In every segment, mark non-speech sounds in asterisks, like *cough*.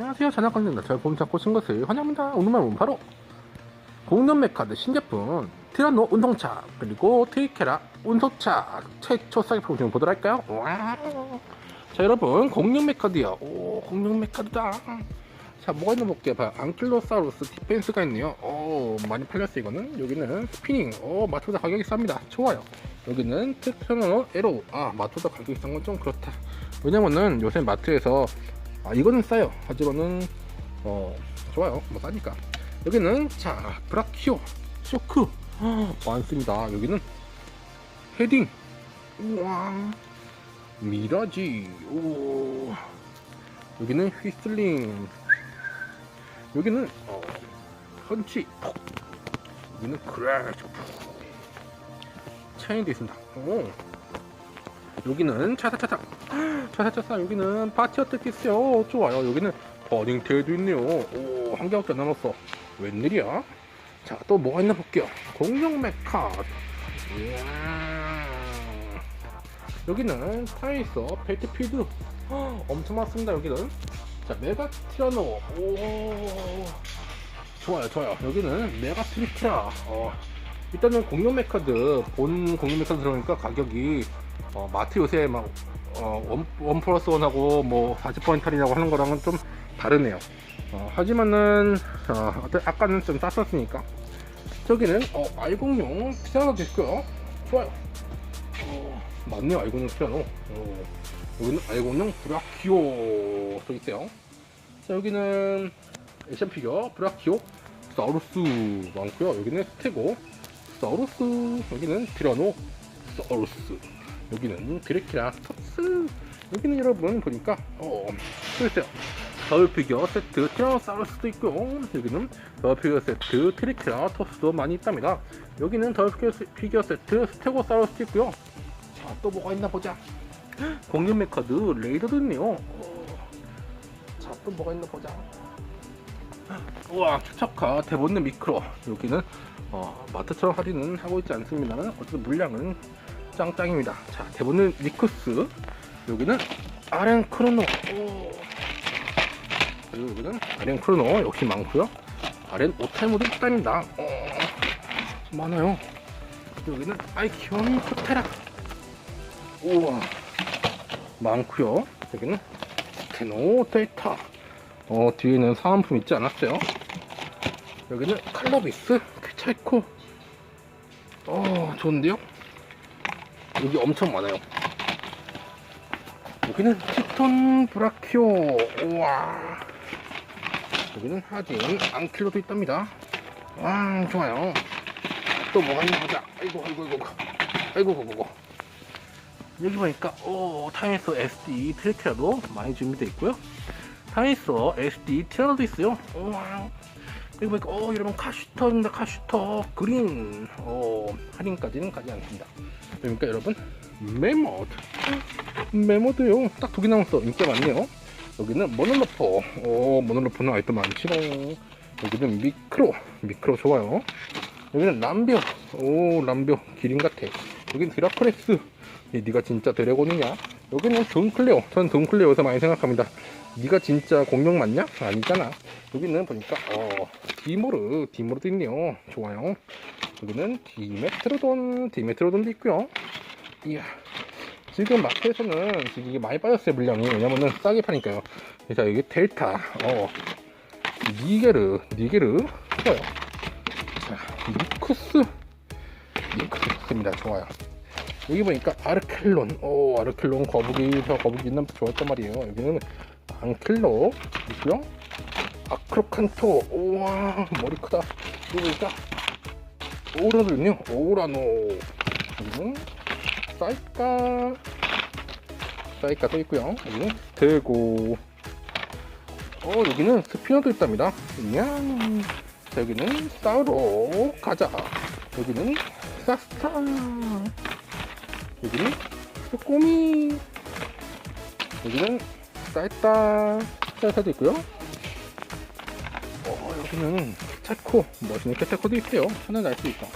안녕하세요. 전화관입니다. 잘봄 찾고 오신 것을 환영합니다. 오늘만 보면 바로 공룡 메카드 신제품 티라노 운동차 그리고 트리케라 운소차 최초 싸게 팔고 좀 보도록 할까요? 와우. 자 여러분 공룡 메카드요. 오 공룡 메카드다. 자 뭐가 있나 볼게요. 봐요. 앙킬로사우루스 디펜스가 있네요. 오 많이 팔렸어 이거는. 여기는 스피닝. 오 마토다 가격이 쌉니다. 좋아요. 여기는 테크노 에로. 아 마토다 가격이 싼 건 좀 그렇다. 왜냐면은 요새 마트에서 아 이거는 싸요. 하지만은 어 좋아요. 뭐 싸니까. 여기는 자 브라키오. 쇼크. 아, *gasps* 많습니다. 여기는 헤딩. 우와 미라지. 오. 여기는 휘슬링. 여기는 어 펀치. 톡 여기는 크래쉬 차인도 있습니다. 오 여기는 차사차사 차사차사 여기는 파티 어택 있어요. 좋아요. 여기는 버닝테일도 있네요. 오 한 개밖에 안 남았어. 웬일이야? 자 또 뭐가 있나 볼게요. 공룡 메카. 여기는 타이서 벨트필드. 엄청 많습니다 여기는. 자 메가 티라노. 오. 좋아요 좋아요. 여기는 메가 트리키라 어, 일단은 공룡 메카드 본 공룡 메카드 들어오니까 가격이 어, 마트 요새 막 어, 원, 원 플러스 원하고 뭐 40% 할인이라고 하는 거랑은 좀 다르네요. 어, 하지만은 어, 아까는 좀 쌌었으니까 저기는 어, 알공룡 피아노도 있고요. 좋아요. 어, 맞네요 알공룡 피아노. 어, 여기는 알공룡 브라키오 또 있어요. 자 여기는 액션 피규어 브라키오 사우루스 많고요. 여기는 스테고 사우루스 여기는 티라노 사우루스 여기는 드레키라 스톱스 여기는 여러분 보니까 어 글쎄요 더울 피규어 세트 티라노사우루스도 있고요 여기는 더울 피규어 세트 트리케라 톱스도 많이 있답니다. 여기는 더울 피규어, 세트 스테고사우루스도 있고요. 자 또 뭐가 있나 보자. 공룡 메카드 레이더도 있네요. 자 또 뭐가 있나 보자. 우와 추적카 대본능 미크로. 여기는 어, 마트처럼 할인은 하고 있지 않습니다만 어쨌든 물량은 짱짱입니다. 자, 대본은 니쿠스. 여기는 아렌 크로노. 오. 그리고 여기는 아렌 크로노 역시 많고요. 아렌 오타이모도 있답니다. 어, 많아요. 여기는 아이키온 호테라. 우와. 많고요. 여기는 테노 데이터. 어, 뒤에는 사은품 있지 않았어요? 여기는 칼로비스 퀴차이코. 어, 좋은데요? 여기 엄청 많아요. 여기는 티톤 브라키오. 우와. 여기는 하진 앙킬로도 있답니다. 와, 좋아요. 또 뭐가 있나 보자. 아이고, 아이고, 아이고. 아이고, 아이고. 여기 보니까, 오, 타이서 SD 트리케라도 많이 준비되어 있고요. 타이서 SD 티라노도 있어요. 우와. 여기 보니까, 오, 여러분, 카슈터입니다. 카슈터. 그린. 어, 할인까지는 가지 않습니다. 그러니까 여러분? 메모드 메모드요. 딱 두 개 남았어 인기가 많네요. 여기는 모노로포. 오 모노로포는 아이템 많지롱 여기는 미크로. 미크로 좋아요. 여기는 람벼 오. 람벼 기린 같아. 여기는 드라크레스. 얘 네가 진짜 드래곤이냐? 여기는 돈클레오. 전 돈클레오에서 많이 생각합니다. 네가 진짜 공룡 맞냐? 아니잖아. 여기는 보니까 어 디모르. 디모르도 있네요. 좋아요 여기는 디메트로돈 디메트로돈도 있고요. 이야 지금 마트에서는 지금 이게 많이 빠졌어요 물량이. 왜냐면은 싸게 파니까요. 자 여기 델타 어 니게르 니게르 좋아요. 자 니쿠스 니쿠스 좋습니다. 좋아요. 여기 보니까 아르켈론. 오 아르켈론 거북이 저 거북이 있는 좋았단 말이에요. 여기는 앙킬로 있고요. 아크로칸토. 우와 머리 크다. 여기 보니까 오라도 있네요? 오라노. 여기는 사이카. 사이카도 있고요. 여기는 대고. 어 여기는 스피너도 있답니다. 이야 자, 여기는 사우로. 가자. 여기는 사스타. 여기는 꼬미. 여기는 사이타. 사이타도 있고요. 어 여기는 캐테코 멋있는 캐테코도 있어요 하나 날 수 있다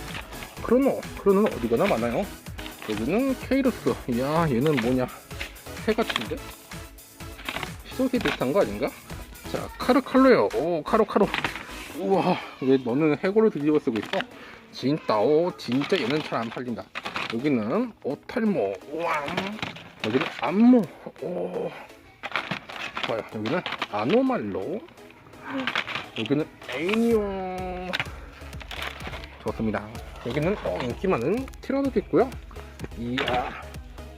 크로노 크로노는 어디가나 많아요 여기는 케이로스 이야 얘는 뭐냐 새 같은데? 시소기 비슷한 거 아닌가? 자, 카르칼로요. 오, 카로카로. 우와, 왜 너는 해골을 뒤집어 쓰고 있어? 진짜, 오, 진짜 얘는 잘 안 팔린다. 여기는 오탈모. 우와. 여기는 안모. 오. 좋아요. 여기는 아노말로. 여기는 에이니오. 좋습니다. 여기는 어, 인기 많은 티라노도 있고요. 이야,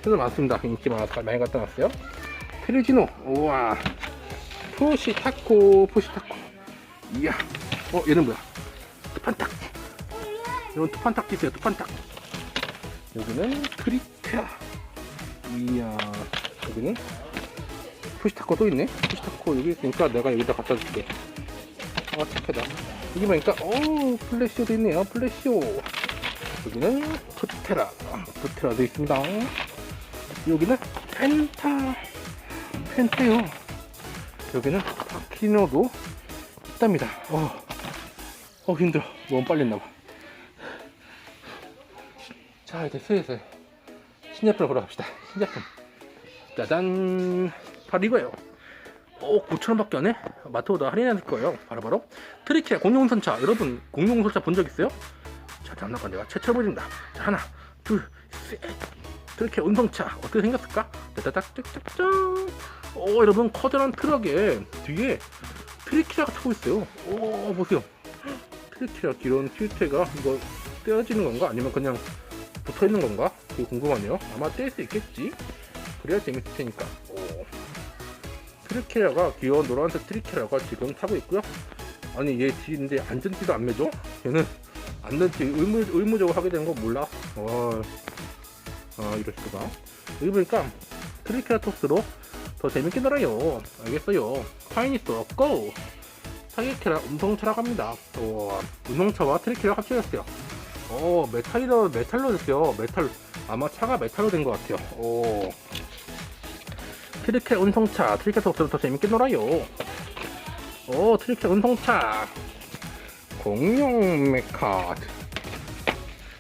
티라노 많습니다. 인기 많았다. 많이 갖다 놨어요. 페르지노. 우와. 푸시타코, 푸시타코. 이야. 어, 얘는 뭐야? 투판탁. 이건 투판탁 있어요, 투판탁. 여기는 크리테아. 이야. 여기는 푸시타코 또 있네? 푸시타코 여기 있으니까 내가 여기다 갖다 줄게. 아, 착하다. 여기 보니까, 오, 플래시오도 있네요, 플래시오. 여기는 푸테라. 푸테라도 있습니다. 여기는 펜타. 펜타요. 여기는 파키노도 있답니다. 어, 어 힘들어. 너무 빨리 했나봐. 자, 이제 슬슬 신제품을 보러 갑시다. 신제품. 짜잔. 바로 이거예요. 오, 9,000원밖에 안 해? 마트보다 할인할 거예요. 바로바로. 트리케 공룡선차. 여러분, 공룡선차 본 적 있어요? 자, 장난감 내가 보여준다. 자, 하나, 둘, 셋. 트리케 운송차. 어떻게 생겼을까? 짜자작, 짝짝짝. 오, 여러분, 커다란 트럭에 뒤에 트리키라가 타고 있어요. 오, 보세요. 트리키라 기론 틸테가 이거 떼어지는 건가? 아니면 그냥 붙어 있는 건가? 되게 궁금하네요. 아마 뗄 수 있겠지? 그래야 재밌을 테니까. 오. 트리케라가 귀여운 노란색 트리케라가 지금 타고 있고요. 아니 얘 뒤인데 안전띠도 안 매줘? 얘는 안전띠 의무, 의무적으로 하게 되는 거 몰라? 어, 아 이럴 수가. 여기 보니까 트리케라토스로 더 재밌게 놀아요. 알겠어요. 파이니스 고! 타이케라 운송차라 갑니다. 오, 운송차와 트리케라 합쳐졌어요. 오, 메탈이라, 메탈로 됐어요. 메탈, 아마 차가 메탈로 된 것 같아요. 오. 트리케 운송차, 트리케토스로 더 재밌게 놀아요. 오, 트리케 운송차. 공룡 메카드.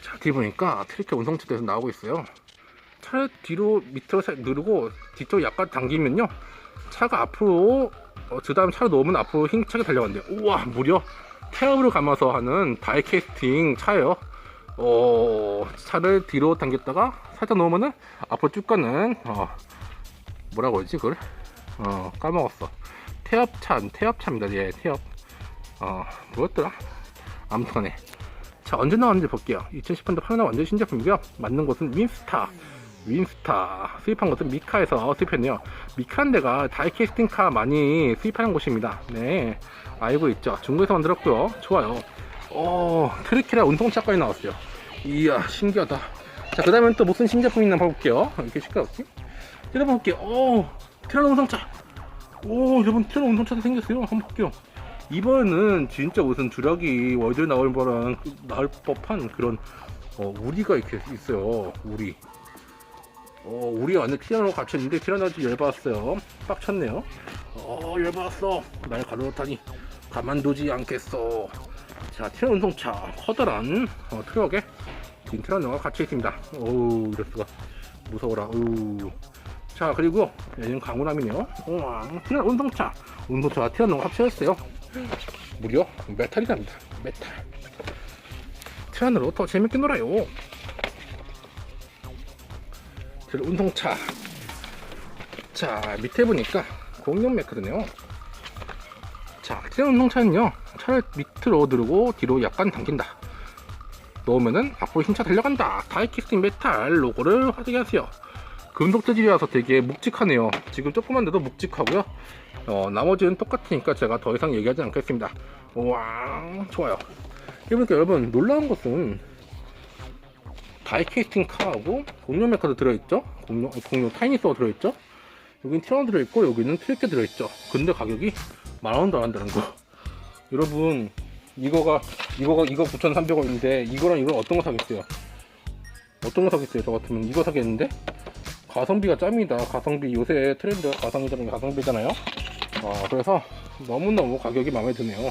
자, 뒤 보니까 트리케 운송차에서 나오고 있어요. 차를 뒤로 밑으로 살 누르고 뒤쪽 약간 당기면요 차가 앞으로 어, 그 다음 차로 놓으면 앞으로 힘차게 달려간대요 우와 무려 태엽으로 감아서 하는 다이캐스팅 차예요 어, 차를 뒤로 당겼다가 살짝 놓으면은 앞으로 쭉 가는 어, 뭐라고 하지 그걸? 어, 까먹었어. 태엽차 태엽차입니다. 예 태엽. 어 뭐였더라 아무튼간에. 자 언제 나왔는지 볼게요. 2010년도 8월 완전 신제품이고요. 만든 곳은 윈스타. 윈스타. 수입한 것은 미카에서 수입했네요. 미카란 데가 다이캐스팅카 많이 수입하는 곳입니다. 네. 알고 있죠. 중국에서 만들었고요. 좋아요. 오 트리케라 운송차까지 나왔어요. 이야 신기하다. 자그 다음엔 또 무슨 신제품 있나 봐볼게요. 이렇게 시끄럽지 때려볼게요 오 티라노 운송차 오 여러분 티라노 운송차도 생겼어요 한번 볼게요 이번에는 진짜 무슨 주력이 월드에 나올 법한 나올 법한 그런 어, 우리가 이렇게 있어요 우리 어, 우리 완전 티라노 갇혔는데 티라노 아주 열받았어요. 빡쳤네요. 어, 열받았어. 날 가로놓다니 가만두지 않겠어. 자, 티라노 운송차 커다란 어, 트럭에 긴 티라노가 갇혀 있습니다. 어우, 이럴수가 무서워라. 어우. 자, 그리고 얘는 강우남이네요. 우와, 티라노 운송차. 운송차와 티라노가 합쳐졌어요. 무려 메탈이랍니다. 메탈. 티라노로 더 재밌게 놀아요. 그 운송차 자 밑에 보니까 공룡 메크드네요 자 트레 운송차는요 차를 밑으로 누르고 뒤로 약간 당긴다 넣으면은 앞으로 힘차 달려간다 다이캐스팅 메탈 로고를 확인하세요 금속 재질이라서 되게 묵직하네요 지금 조그만데도 묵직하고요 어, 나머지는 똑같으니까 제가 더 이상 얘기하지 않겠습니다 와 좋아요 그러니까 여러분 놀라운 것은 다이캐스팅 카하고 공룡 메카도 들어있죠? 공룡, 공룡 타이니스가 들어있죠? 여긴 티라노 들어있고 여기는 트리케 들어있죠? 근데 가격이 만원도 안 한다는 거 여러분 이거가 이거가 이거 9,300원인데 이거랑 이걸 어떤 거 사겠어요? 어떤 거 사겠어요? 저 같으면 이거 사겠는데? 가성비가 짱이다 가성비 요새 트렌드가 가성비잖아요 가성비잖아요 아 그래서 너무너무 가격이 마음에 드네요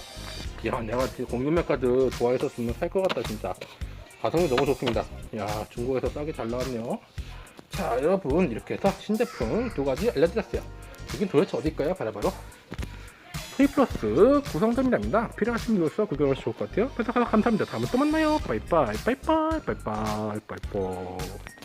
야 내가 메카드 좋아했었으면 살 것 같다 진짜 가성비 너무 좋습니다. 야 중국에서 싸게 잘 나왔네요. 자 여러분 이렇게 해서 신제품 두 가지 알려드렸어요. 여긴 도대체 어딜까요? 바로바로 K 플러스 구성됩니다. 필요하신 분들서 구경하시면 좋을 것 같아요. 그래서 감사합니다. 다음에 또 만나요. 빠이빠이, 빠이빠이, 빠이빠이, 빠이빠이.